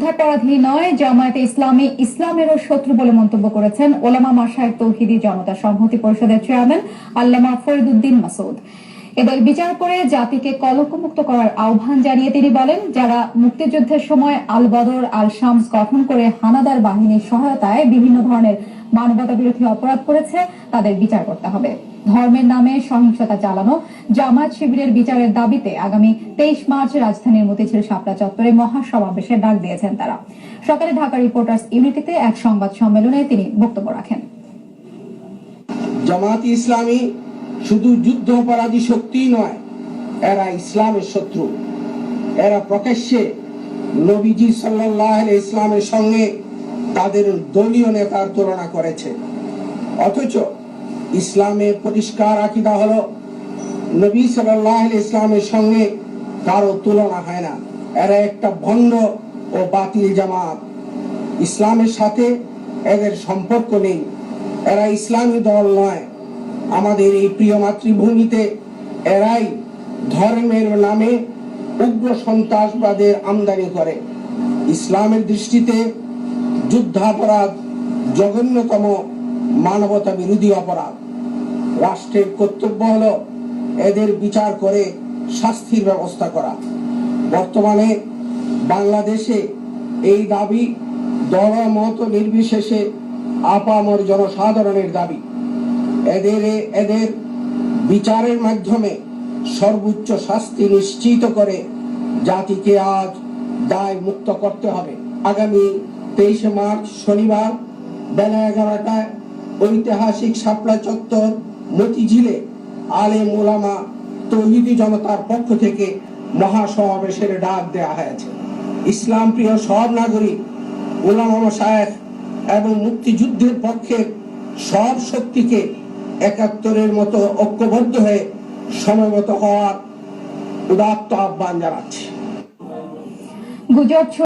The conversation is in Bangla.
যুদ্ধাপরাধী নয়, জামায়াতে ইসলামী ইসলামেরও শত্রু বলে মন্তব্য করেছেন ওলামা মাসায় তৌহিদি জনতা সংহতি পরিষদের চেয়ারম্যান আল্লামা ফরিদুদ্দিন মাসুদ এদের বিচার করে জাতিকে কলঙ্কমুক্ত করার আহ্বান জানিয়ে তিনি বলেন, যারা মুক্তিযুদ্ধের সময় আল বদর আল শামস গঠন করে হানাদার বাহিনীর সহায়তায় বিভিন্ন ধরনের মানবতা বিরোধী অপরাধ করেছে, তাদের বিচার করতে হবে। ধর্মের নামে সহিংসতা চালানো, জামায়াত শিবিরের বিচারের দাবিতে আগামী তেইশ মার্চ রাজধানীর মতিঝিল শাপলা চত্বরে মহাসমাবেশের ডাক দিয়েছেন তারা। সকালে ঢাকা রিপোর্টার্স ইউনিটিতে এক সংবাদ সম্মেলনে তিনি বক্তব্য রাখেন। জামাত ইসলামী শুধু যুদ্ধ অপরাধী শক্তি নয়, এরা ইসলামের শত্রু। এরা প্রকাশ্যে নবীজি সাল্লাহ ইসলামের সঙ্গে তাদের দলীয় নেতার তুলনা করেছে। অথচ ইসলামের পরিষ্কার আকিদা হলো, নবী সাল্লাহ ইসলামের সঙ্গে কারও তুলনা হয় না। এরা একটা ভণ্ড ও বাতিল জামাত। ইসলামের সাথে এদের সম্পর্ক নেই। এরা ইসলামী দল নয়। আমাদের এই প্রিয় মাতৃভূমিতে এরাই ধর্মের নামে উগ্র সন্ত্রাসবাদের আমদানি করে। ইসলামের দৃষ্টিতে যুদ্ধাপরাধ জঘন্যতম মানবতা বিরোধী অপরাধ। রাষ্ট্রের কর্তব্য হল এদের বিচার করে শাস্তির ব্যবস্থা করা। বর্তমানে বাংলাদেশে এই দাবি দল মত নির্বিশেষে আপামর জনসাধারণের দাবি। এদের এদের বিচারের মাধ্যমে সর্বোচ্চ শাস্তি নিশ্চিত করে জাতিকে আজ দায় মুক্ত করতে হবে। আগামী তেইশে মার্চ শনিবার বেলা এগারোটায় ঐতিহাসিক শাপলা চত্বর মতিঝিলে আলে মোলামা তৌহিদি জনতার পক্ষ থেকে মহাসমাবেশের ডাক দেওয়া হয়েছে। ইসলাম প্রিয় সব নাগরিক ওলামা সাহেব এবং মুক্তিযুদ্ধের পক্ষের সব শক্তিকে একাত্তরের মতো ঐক্যবদ্ধ হয়ে সময় মতো হওয়ার উদাত্ত আহ্বান জানাচ্ছি। গুজব